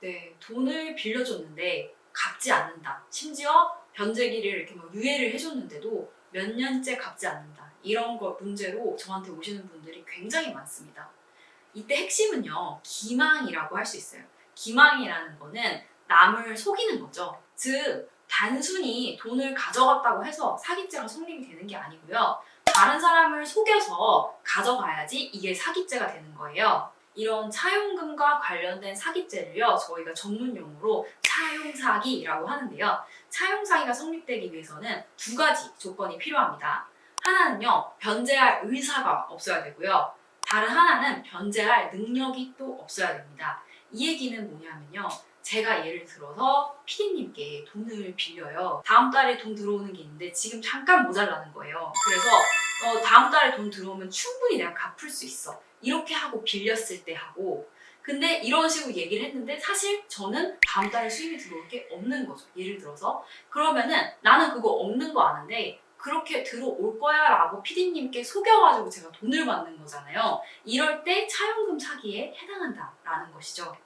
네, 돈을 빌려줬는데 갚지 않는다. 심지어 변제기를 이렇게 막 유예를 해줬는데도 몇 년째 갚지 않는다. 이런 거 문제로 저한테 오시는 분들이 굉장히 많습니다. 이때 핵심은요, 기망이라고 할 수 있어요. 기망이라는 거는 남을 속이는 거죠. 즉, 단순히 돈을 가져갔다고 해서 사기죄가 성립이 되는 게 아니고요. 다른 사람을 속여서 가져가야지 이게 사기죄가 되는 거예요. 이런 차용금과 관련된 사기죄를요, 저희가 전문 용어로 차용사기라고 하는데요. 차용사기가 성립되기 위해서는 두 가지 조건이 필요합니다. 하나는요, 변제할 의사가 없어야 되고요. 다른 하나는 변제할 능력이 또 없어야 됩니다. 이 얘기는 뭐냐면요. 제가 예를 들어서 피디님께 돈을 빌려요. 다음 달에 돈 들어오는 게 있는데 지금 잠깐 모자라는 거예요. 그래서 어, 다음 달에 돈 들어오면 충분히 내가 갚을 수 있어. 이렇게 하고 빌렸을 때 하고 근데 이런 식으로 얘기를 했는데 사실 저는 다음 달에 수입이 들어올 게 없는 거죠. 예를 들어서 그러면은 나는 그거 없는 거 아는데 그렇게 들어올 거야 라고 피디님께 속여가지고 제가 돈을 받는 거잖아요. 이럴 때 차용금 사기에 해당한다 라는 것이죠.